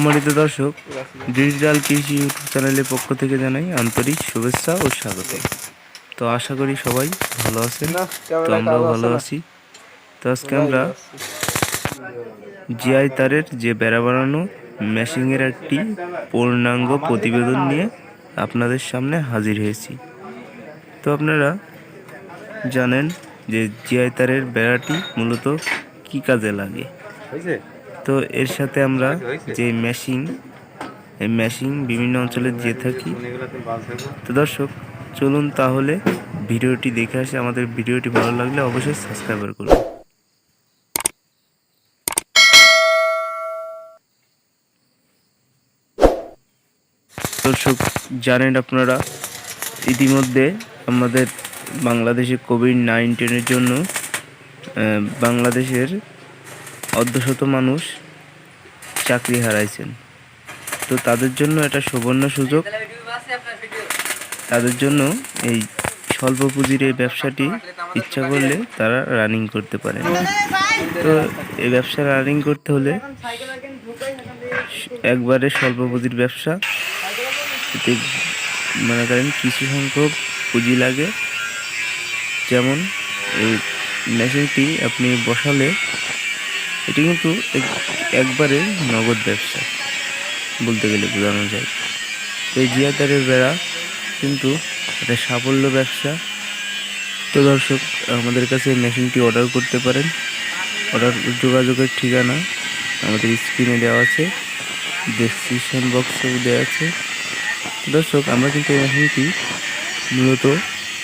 সম্মানিত দর্শক ডিজিটাল কৃষি ইউটিউব চ্যানেলের পক্ষ থেকে জানাই আন্তরিক শুভেচ্ছা ও স্বাগত। তো আশা করি সবাই ভালো আছেন। তো আমরাও ভালো আছি তো আজকে আমরা জিআই তারের যে বেড়া বানানো মেশিংয়ের একটি পূর্ণাঙ্গ প্রতিবেদন নিয়ে আপনাদের সামনে হাজির হয়েছি। তো আপনারা জানেন যে জিআই তারের বেড়াটি মূলত কি কাজে লাগে? তো এর সাথে আমরা যে মেশিন এই মেশিন বিভিন্ন অঞ্চলে যে থাকি। তো দর্শক চলুন তাহলে ভিডিওটি দেখে আসি। আমাদের ভিডিওটি ভালো লাগলে অবশ্যই সাবস্ক্রাইবার করুন। দর্শক জানেন আপনারা ইতিমধ্যে আমাদের বাংলাদেশে কোভিড নাইন্টিনের জন্য বাংলাদেশের অর্ধশত মানুষ চাকরি হারাইছেন। তো তাদের জন্য এটা সুবর্ণ সুযোগ। তাদের জন্য এই স্বল্প পুঁজির এই ব্যবসাটি ইচ্ছা করলে তারা রানিং করতে পারেন। তো এই ব্যবসা রানিং করতে হলে একবারে স্বল্প পুঁজির ব্যবসা। এতে মনে করেন কিছু সংখ্যক পুঁজি লাগে। যেমন এই মেশিনটি আপনি বসালে এটি কিন্তু এক- একবারে নগদ ব্যবসা, বলতে গেলে বোঝানো যায়। এই জিয়াদারের বেড়া কিন্তু একটা সাফল্য ব্যবসা। তো দর্শক, আমাদের কাছে মেশিনটি অর্ডার করতে পারেন। অর্ডার যোগাযোগের ঠিকানা আমাদের স্ক্রিনে দেওয়া আছে ডেসক্রিপশন বক্সেও দেওয়া আছে। দর্শক, আমরা কিন্তু এই মেশিনটি মূলত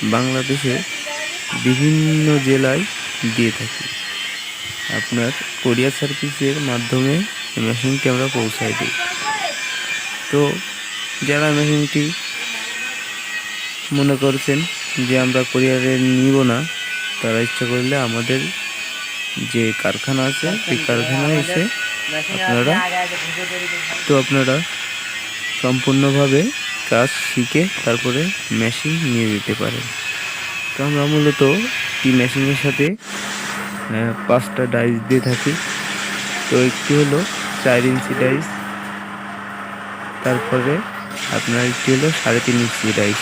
বাংলাদেশে বিভিন্ন জেলায় দিয়ে থাকি। আপনার কোরিয়ার সার্ভিসের মাধ্যমে মেশিনটি আমরা পৌঁছাই দিই। তো যারা মেশিনটি মনে করছেন যে আমরা কোরিয়ারে নিব না তারা ইচ্ছা করলে আমাদের যে কারখানা আছে সেই কারখানায় এসে আপনারা তো আপনারা সম্পূর্ণভাবে কাজ শিখে তারপরে মেশিন নিয়ে যেতে পারেন। তো আমরা মূলত এই মেশিনের সাথে পাঁচটা ডাইস দিয়ে থাকি। তো একটি হলো চার ইঞ্চি ডাইস তারপরে আপনার একটি হলো সাড়ে তিন ইঞ্চি ডাইস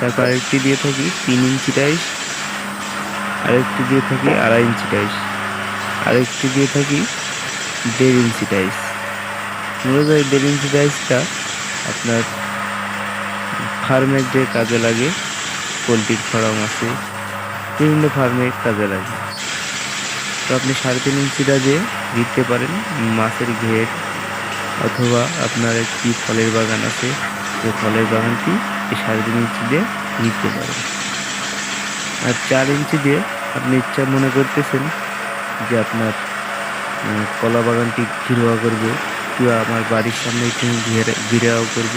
তারপর আরেকটি দিয়ে থাকি তিন ইঞ্চি ডাইস আরেকটি দিয়ে থাকি আড়াই ইঞ্চি ডাইস আরেকটি দিয়ে থাকি দেড় ইঞ্চি ডাইস মূলত এই দেড় ইঞ্চি ডাইসটা আপনার ফার্মের যে কাজে লাগে, পোলট্রির ফার্ম আছে বিভিন্ন ফার্মে কাজে লাগে। তো আপনি সাড়ে তিন ইঞ্চিটা দিয়ে দিতে পারেন। মাছের ঘের অথবা আপনার একটি ফলের বাগান আছে। সেই ফলের বাগানটি এই সাড়ে তিন ইঞ্চি দিয়ে দিতে পারেন। আর চার ইঞ্চি দিয়ে আপনি ইচ্ছা মনে করতেছেন যে আপনার কলা বাগানটি ঘিরোয়া করব কিংবা আমার বাড়ির সামনে একটু ঘেরা, ঘিরাও করব,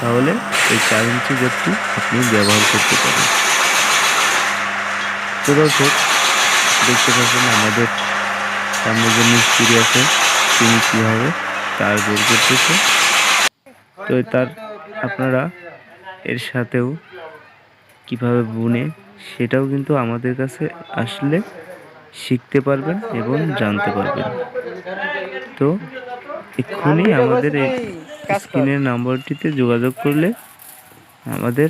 তাহলে এই চার ইঞ্চি জাতটি আপনি ব্যবহার করতে পারেন। তো দর্শক দেখতে পাচ্ছেন আমাদের সামনে যে মিস্ত্রি আছে তিনি কীভাবে তার বের করতেছে। তো তার আপনারা এর সাথেও কীভাবে বুনে সেটাও কিন্তু আমাদের কাছে আসলে শিখতে পারবেন এবং জানতে পারবেন। তো এক্ষুনি আমাদের এই স্ক্রিনের নাম্বারটিতে যোগাযোগ করলে আমাদের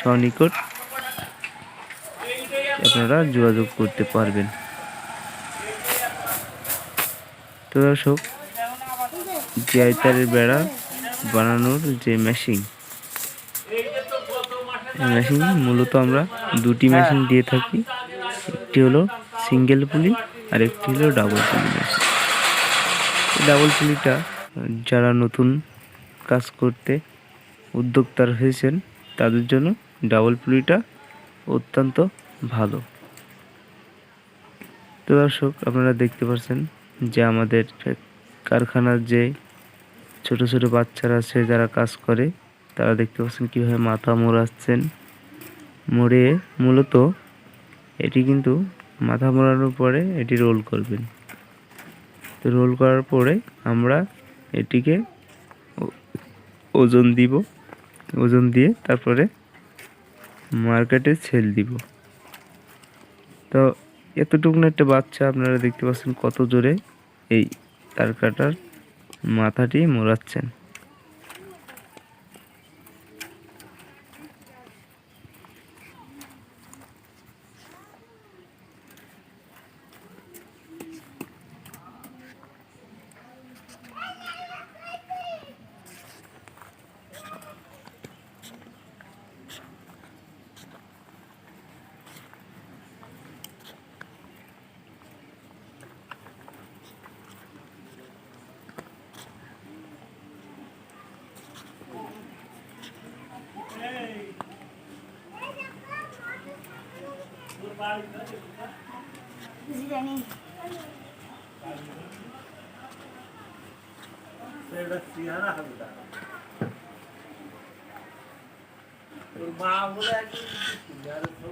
সনিকট আপনারা যোগাযোগ করতে পারবেন। তো দর্শক যে আইতারের বেড়া বানানোর যে মেশিন মেশিন মূলত আমরা দুটি মেশিন দিয়ে থাকি। একটি হলো সিঙ্গেল পুলি আর একটি হলো ডাবল পুলি মেশিন ডাবল পুলিটা যারা নতুন কাজ করতে উদ্যোক্তার হয়েছেন, তাদের জন্য ডাবল পুলিটা অত্যন্ত ভালো। তো দর্শক, আপনারা দেখতে পাচ্ছেন যে আমাদের কারখানার যে ছোট ছোট বাচ্চারা আছে, যারা কাজ করে, তারা দেখতে পাচ্ছেন কীভাবে মাথা মোড়াচ্ছেন। মোড়ে মূলত এটি কিন্তু মাথা মোড়ানোর পরে এটি রোল করবেন। তো রোল করার পরে আমরা এটিকে ওজন দিব। ওজন দিয়ে তারপরে মার্কেটে সেল দিব। তো এতটুকুন একটা বাচ্চা আপনারা দেখতে পাচ্ছেন কত জোরে এই তারকাটার মাথাটি মোড়াচ্ছেন।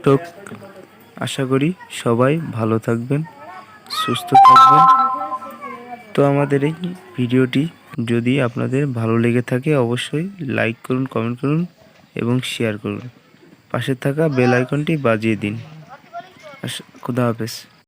তো আশা করি সবাই ভালো থাকবেন সুস্থ থাকবেন। তো আমাদের এই ভিডিওটি যদি আপনাদের ভালো লেগে থাকে অবশ্যই লাইক করুন কমেন্ট করুন এবং শেয়ার করুন। পাশে থাকা বেল আইকনটি বাজিয়ে দিন। Аж куди без?